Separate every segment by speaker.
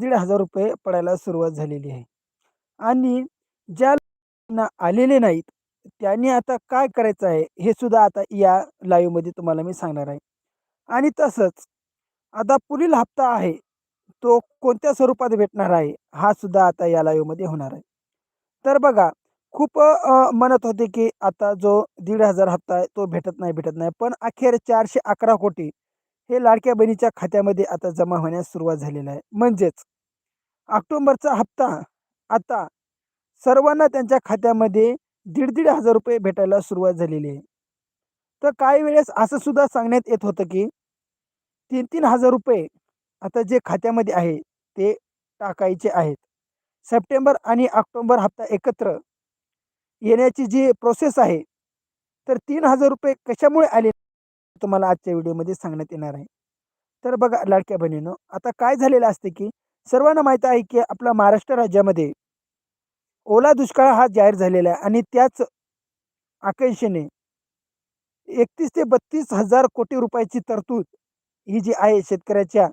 Speaker 1: दीड हजार रुपये पडायला सुरुवात झालेली आहे. आणि ज्या ना आलेले नाहीत त्यांनी आता काय करायचं आहे हे सुद्धा आता या लाईव्हमध्ये तुम्हाला मी सांगणार आहे. आणि तसंच आता पुढील हप्ता आहे तो कोणत्या स्वरूपात भेटणार आहे हा सुद्धा आता या लाईव्हमध्ये होणार आहे. तर बघा खूप म्हणत होते की आता जो दीड हजार हप्ता आहे तो भेटत नाही भेटत नाही. पण अखेर चारशे अकरा कोटी हे लाडक्या बहिणीच्या खात्यामध्ये आता जमा होण्यास सुरुवात झालेली आहे. म्हणजेच ऑक्टोंबरचा हप्ता आता सर्वांना त्यांच्या खात्यामध्ये दीड दीड हजार रुपये भेटायला सुरुवात झालेली आहे. तर काही वेळेस असं सुद्धा सांगण्यात येत होतं की तीन तीन हजार रुपये आता जे खात्यामध्ये आहे ते टाकायचे आहेत. सप्टेंबर आणि ऑक्टोंबर हप्ता एकत्र येण्याची जी प्रोसेस आहे तर तीन हजार रुपये कशामुळे आले तुम्हाला आजच्या व्हिडिओमध्ये सांगण्यात येणार आहे. तर बघा लाडक्या बहिणीनं आता काय झालेलं असते की सर्वांना माहीत आहे की आपल्या महाराष्ट्र राज्यामध्ये ओला दुष्काळ हा जाहीर झालेला आहे आणि त्याच आकांक्षेने एकतीस ते बत्तीस हजार कोटी रुपयाची तरतूद ही जी आहे शेतकऱ्याच्या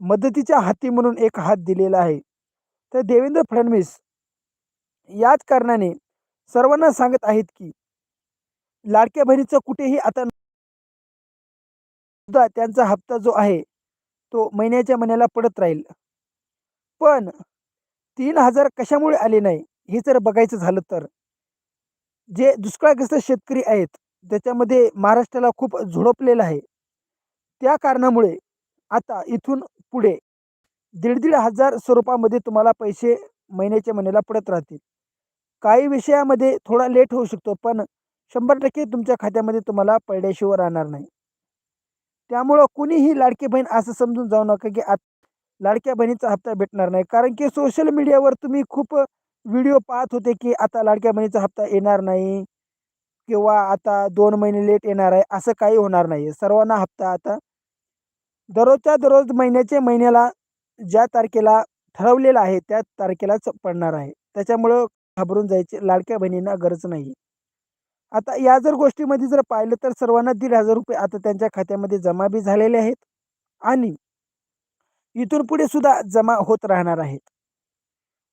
Speaker 1: मदतीच्या हाती म्हणून एक हात दिलेला आहे. तर देवेंद्र फडणवीस याच कारणाने सर्वांना सांगत आहेत की लाडक्या बहिणीचं कुठेही आता सुद्धा त्यांचा हप्ता जो आहे तो महिन्याच्या महिन्याला पडत राहील. पण तीन हजार कशामुळे आले नाही? हे जर बघायचं झालं तर. जे दुष्काळग्रस्त शेतकरी आहेत त्याच्यामध्ये महाराष्ट्राला खूप झोडपलेलं आहे. त्या कारणामुळे आता इथून पुढे दीड दीड हजार स्वरूपामध्ये तुम्हाला पैसे महिन्याच्या महिन्याला पडत राहतील. काही विषयामध्ये थोडा लेट होऊ शकतो पण शंभर टक्के तुमच्या खात्यामध्ये तुम्हाला पडल्याशिवाय राहणार नाही. त्यामुळं कुणीही लाडकी बहीण असं समजून जाऊ नका की आत लाडक्या बहिणीचा हप्ता भेटणार नाही. कारण की सोशल मीडियावर तुम्ही खूप व्हिडिओ पाहत होते की आता लाडक्या बहिणीचा हप्ता येणार नाही किंवा आता दोन महिने लेट येणार आहे असं काही होणार नाही. सर्वांना हप्ता आता दररोजच्या दररोज महिन्याच्या महिन्याला ज्या तारखेला ठरवलेला आहे त्या तारखेलाच पडणार आहे. त्याच्यामुळं घाबरून जायची लाडक्या बहिणींना गरज नाही. आता या जर गोष्टीमध्ये जर पाहिलं तर सर्वांना दीड हजार रुपये आता त्यांच्या खात्यामध्ये जमा बी झालेले आहेत आणि इथून पुढे सुद्धा जमा होत राहणार आहेत.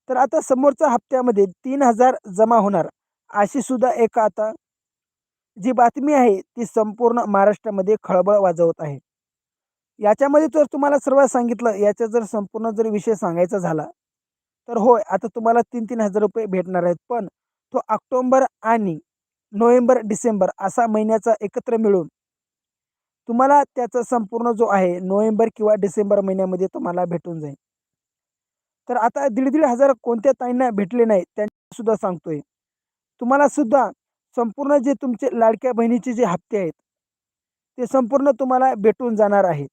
Speaker 1: तर आता समोरच्या हप्त्यामध्ये तीन हजार जमा होणार अशी सुद्धा एक आता जी बातमी आहे ती संपूर्ण महाराष्ट्रामध्ये खळबळ वाजवत आहे. याच्यामध्ये जर तुम्हाला सर्व सांगितलं याचा जर संपूर्ण जर विषय सांगायचा झाला तर होय आता तुम्हाला तीन तीन हजार रुपये भेटणार आहेत पण तो ऑक्टोंबर आणि नोव्हेंबर डिसेंबर असा महिन्याचा एकत्र मिळून तुम्हाला त्याचा संपूर्ण जो आहे नोव्हेंबर किंवा डिसेंबर महिन्यामध्ये तुम्हाला भेटून जाईल. तर आता दीड दीड हजार कोणत्या ताईंना भेटले नाही त्यांना सुद्धा सांगतोय. तुम्हाला सुद्धा संपूर्ण जे तुमचे लाडक्या बहिणीचे जे हप्ते आहेत ते संपूर्ण तुम्हाला भेटून जाणार आहेत.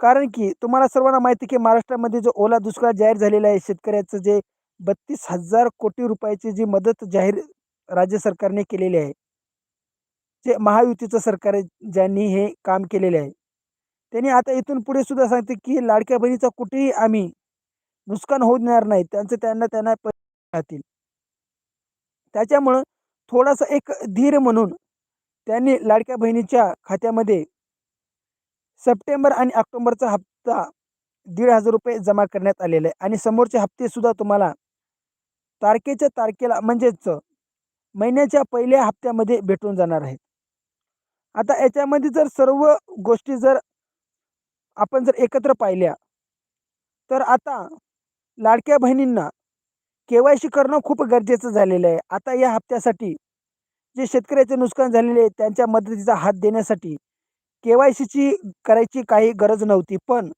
Speaker 1: कारण की तुम्हाला सर्वांना माहिती की महाराष्ट्रामध्ये जो ओला दुष्काळ जाहीर झालेला आहे शेतकऱ्याचं जे बत्तीस हजार कोटी रुपयाची जी मदत जाहीर राज्य सरकारने केलेली आहे जे महायुतीचं सरकार आहे ज्यांनी हे काम केलेले आहे. त्यांनी आता इथून पुढे सुद्धा सांगते की लाडक्या बहिणीचा कुठेही आम्ही नुकसान होऊ देणार नाही. त्यांचं त्यांना त्यांना राहतील. त्याच्यामुळं थोडासा एक धीर म्हणून त्यांनी लाडक्या बहिणीच्या खात्यामध्ये सप्टेंबर आणि ऑक्टोंबरचा हप्ता दीड हजार रुपये जमा करण्यात आलेला आहे. आणि समोरचे हप्ते सुद्धा तुम्हाला तारखेच्या तारखेला म्हणजेच महिन्याच्या पहिल्या हप्त्यामध्ये भेटून जाणार आहेत. आता याच्यामध्ये जर सर्व गोष्टी जर आपण जर एकत्र पाहिल्या तर आता लाडक्या बहिणींना के वाय सी करणं खूप गरजेचं झालेलं आहे. आता या हप्त्यासाठी जे शेतकऱ्याचे नुकसान झालेले आहे त्यांच्या मदतीचा हात देण्यासाठी के वाय सीची करायची काही गरज नव्हती. पण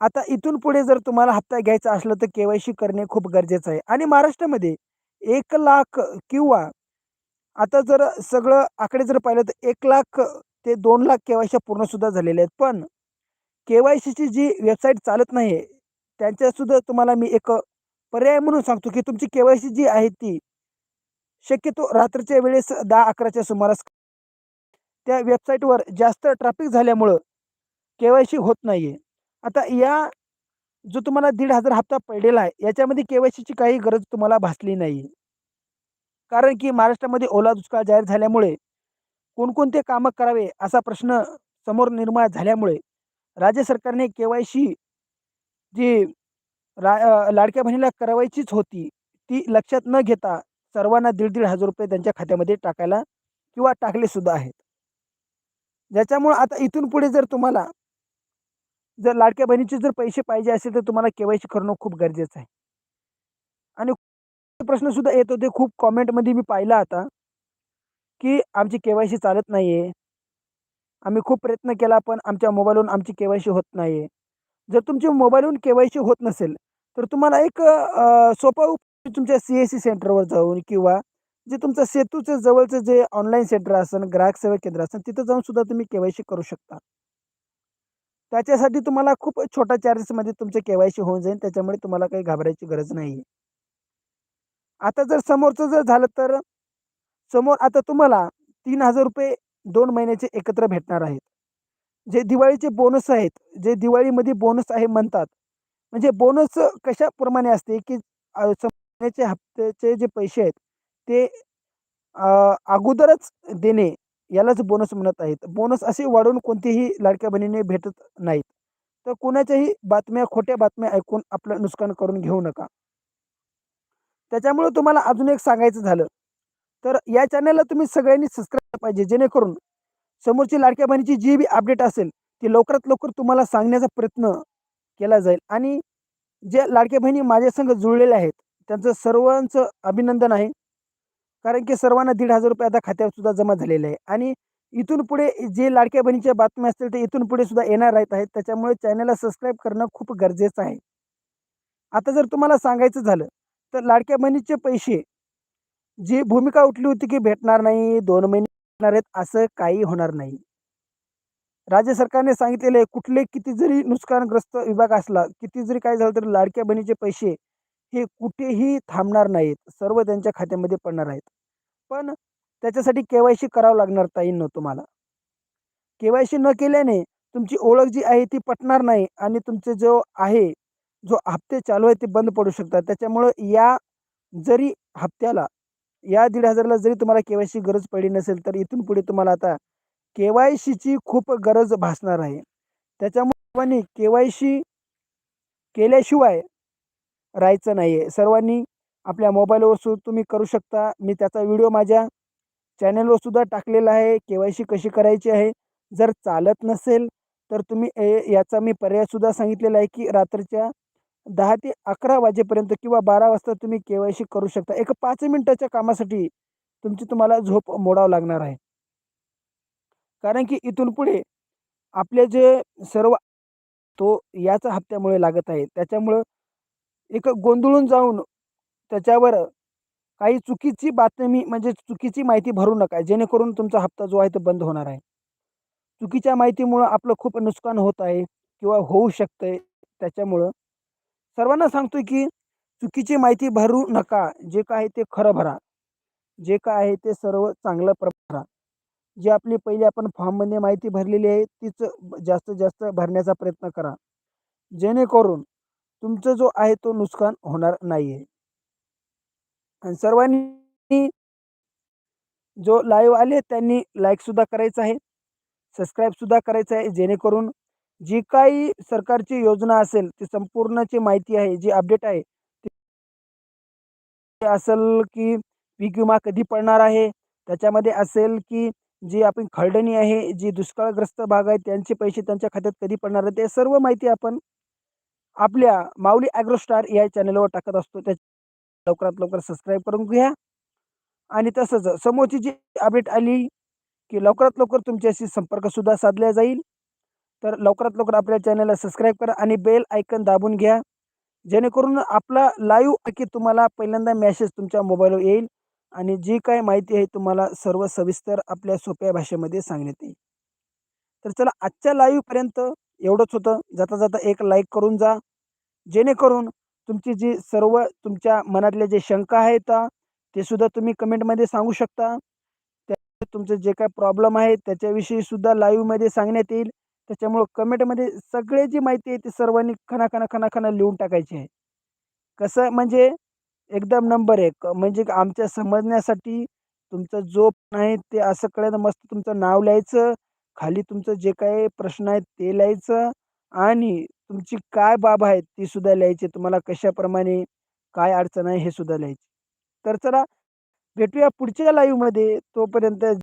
Speaker 1: आता इथून पुढे जर तुम्हाला हप्ता घ्यायचा असलं तर के वाय सी करणे खूप गरजेचं आहे. आणि महाराष्ट्रामध्ये एक लाख किंवा आता जर सगळं आकडे जर पाहिलं तर एक लाख ते दोन लाख के वाय सी पूर्णसुद्धा झालेले आहेत. पण के वाय सीची जी वेबसाईट चालत नाही आहे त्यांच्यासुद्धा तुम्हाला मी एक पर्याय म्हणून सांगतो की तुमची के वाय सी जी आहे ती शक्यतो रात्रीच्या वेळेस दहा अकराच्या सुमारास त्या वेबसाईटवर जास्त ट्रॅफिक झाल्यामुळं के वाय सी होत नाही आहे आता या जो तुम्हाला दीड हजार हप्ता पडलेला आहे याच्यामध्ये के वाय सीची काही गरज तुम्हाला भासली नाही कारण की महाराष्ट्रामध्ये ओला दुष्काळ जाहीर झाल्यामुळे कोणकोणते कामं करावे असा प्रश्न समोर निर्माण झाल्यामुळे राज्य सरकारने के वाय सी जी रा लाडक्या बहिणीला करावायचीच होती, ती लक्षात न घेता सर्वांना दीड-दीड हजार रुपये त्यांच्या खात्यामध्ये टाकायला किंवा टाकलेसुद्धा आहेत. ज्याच्यामुळं आता इथून पुढे जर तुम्हाला जर लाडक्या बहिणीचे जर पैसे पाहिजे असेल, तर तुम्हाला के-वाय-सी करणं खूप गरजेचं आहे. आणि प्रश्न सुद्धा येत होते खूप कॉमेंटमध्ये मी पाहिला आता, की आमची केवायसी चालत नाहीये. आम्ही खूप प्रयत्न केला, पण आमच्या मोबाईलवरून आमची केवायसी होत नाही होत नाहीये. जर तुमची मोबाईलवरून केवायसी होत नसेल, तर तुम्हाला एक सोपा उपाय तुमच्या सी-एस-सी सेंटरवर जाऊन किंवा जे तुमचं सेतूचं जवळचं जे ऑनलाईन सेंटर असेल, ग्राहक सेवा केंद्र असेल, तिथं जाऊन सुद्धा तुम्ही केवायसी करू शकता. त्याच्यासाठी तुम्हाला खूप छोट्या चार्जेसमध्ये तुमचं केवायसी होऊन जाईल. त्याच्यामुळे तुम्हाला काही घाबरायची गरज नाहीये. आता जर समोरचं जर झालं तर समोर आता तुम्हाला ₹3000 2 महिन्याचे एकत्र भेटणार आहेत. जे दिवाळीचे बोनस आहेत, जे दिवाळीमध्ये बोनस आहे म्हणतात. म्हणजे बोनस कशाप्रमाणे असते, की महिन्याचे हप्त्याचे जे पैसे आहेत, ते अगोदरच देणे यालाच बोनस म्हणत आहेत. बोनस असे वाढवून कोणतीही लाडक्या बहिणीने भेटत नाहीत. तर कोणाच्याही बातम्या, खोट्या बातम्या ऐकून आपलं नुकसान करून घेऊ नका. त्याच्यामुळं तुम्हाला अजून एक सांगायचं झालं, तर या चॅनलला तुम्ही सगळ्यांनी सबस्क्राईब पाहिजे, जेणेकरून समोरची लाडक्या बहिणीची जी बी अपडेट असेल, ती लवकरात लवकर तुम्हाला सांगण्याचा प्रयत्न केला जाईल. आणि ज्या लाडक्या बहिणी माझ्या संग जुळलेल्या आहेत, त्यांचं सर्वांचं अभिनंदन आहे. कारण की सर्वांना ₹1,500 आता खात्यावर सुद्धा जमा झालेले आहे. आणि इथून पुढे जे लाडक्या बहिणीच्या बातम्या असतील, ते इथून पुढे सुद्धा येणार राहत आहेत. त्याच्यामुळे चॅनलला सबस्क्राईब करणं खूप गरजेचं आहे. आता जर तुम्हाला सांगायचं झालं, तर लाडक्या बहिणीचे पैसे, जी भूमिका उठली होती, की भेटणार नाही, दोन महिने भेटणार आहेत, असं काही होणार नाही. राज्य सरकारने सांगितलेले आहे, कुठले किती जरी नुकसानग्रस्त विभाग असला, किती जरी काय झालं, तरी लाडक्या बहिणीचे पैसे हे कुठेही थांबणार नाहीत. सर्व त्यांच्या खात्यामध्ये पडणार आहेत. पण त्याच्यासाठी के-वाय-सी करावं लागणार ताईंनो तुम्हाला. के-वाय-सी न केल्याने तुमची ओळख जी आहे ती पटणार नाही आणि तुमचे जो आहे, जो हप्ते चालू आहे ते बंद पडू शकतात. त्याच्यामुळं या जरी हप्त्याला, या 1,500ला जरी तुम्हाला के-वाय-सी गरज पडली नसेल, तर इथून पुढे तुम्हाला आता के-वाय-सीची खूप गरज भासणार आहे. त्याच्यामुळे सर्वांनी के-वाय-सी केल्याशिवाय राहायचं नाही आहे सर्वांनी आपल्या मोबाईलवर सुद्धा तुम्ही करू शकता. मी त्याचा व्हिडिओ माझ्या चॅनलवर सुद्धा टाकलेला आहे. के-वाय-सी कशी करायची आहे. जर चालत नसेल, तर तुम्ही ए याचा मी पर्यायसुद्धा सांगितलेला आहे, की रात्रीच्या दहा ते 11 वाजेपर्यंत किंवा 12 वाजता तुम्ही के-वाय-सी करू शकता. एक पाच मिनिटाच्या कामासाठी तुमची तुम्हाला झोप मोडावं लागणार आहे. कारण की इथून पुढे आपले जे सर्व तो याच हप्त्यामुळे लागत आहे. त्याच्यामुळं एक गोंधळून जाऊन त्याच्यावर काही चुकीची बातमी म्हणजे चुकीची माहिती भरू नका, जेणेकरून तुमचा हप्ता जो आहे तो बंद होणार आहे. चुकीच्या माहितीमुळं आपलं खूप नुकसान होत आहे किंवा होऊ शकतंय. त्याच्यामुळं सर्वांना सांगतोय, की चुकीची माहिती भरू नका. जे काय आहे ते खरं भरा. जे काय आहे ते सर्व चांगलं भरा. जी आपली पहिली आपण फॉर्ममध्ये माहिती भरलेली आहे, तीच जास्तीत जास्त भरण्याचा प्रयत्न करा. जेणेकरून तुमचं जो आहे तो नुकसान होणार नाहीये. आणि सर्वांनी जो लाईव्ह आले त्यांनी लाईकसुद्धा करायचं आहे. सबस्क्राईबसुद्धा करायचं आहे. जेणेकरून जी काही सरकारची योजना असेल, ती संपूर्णची माहिती आहे, जी अपडेट आहे ती असेल, की पीक विमा कधी पडणार आहे. त्याच्यामध्ये असेल, की जी आपण खळडणी आहे, जी दुष्काळग्रस्त भाग आहे त्यांचे पैसे त्यांच्या खात्यात कधी पडणार आहे ते सर्व माहिती आपण आपल्या माऊली ॲग्रो स्टार या चॅनलवर टाकत असतो. त्या लवकरात लवकर सबस्क्राईब करून घ्या. आणि तसंच समोरची जी अपडेट आली, की लवकरात लवकर तुमच्याशी संपर्कसुद्धा साधला जाईल. तर लवकरात लवकर आपल्या चॅनलला सबस्क्राईब करा आणि बेल ऐकन दाबून घ्या. जेणेकरून आपला लाईव्ह की तुम्हाला पहिल्यांदा मॅसेज तुमच्या मोबाईलवर येईल आणि जी काय माहिती आहे तुम्हाला सर्व सविस्तर आपल्या सोप्या भाषेमध्ये सांगण्यात येईल. तर चला आजच्या लाईव्हपर्यंत एवढंच होतं. जाता जाता एक लाईक करून जा. जेणेकरून तुमची जी सर्व तुमच्या मनातल्या जे शंका आहेत, ते सुद्धा तुम्ही कमेंटमध्ये सांगू शकता. त्या तुमचं जे काय प्रॉब्लेम आहे त्याच्याविषयी सुद्धा लाईव्हमध्ये सांगण्यात येईल. त्याच्यामुळं कमेंटमध्ये सगळे जी माहिती आहे ती सर्वांनी खणाखणा, खणाखणा लिहून टाकायची आहे. कसं म्हणजे एकदम नंबर एक म्हणजे आमच्या समजण्यासाठी तुमचा जो पण आहे ते असं कळेल मस्त तुमचं नाव लिहायचं. खाली तुमचं जे काही प्रश्न आहेत ते लिहायचं आणि तुमची काय बाब आहे ती सुद्धा लिहायची तुम्हाला कशाप्रमाणे काय अडचण आहे हे सुद्धा लिहायची तर चला भेटूया पुढच्या लाईव्हमध्ये तोपर्यंत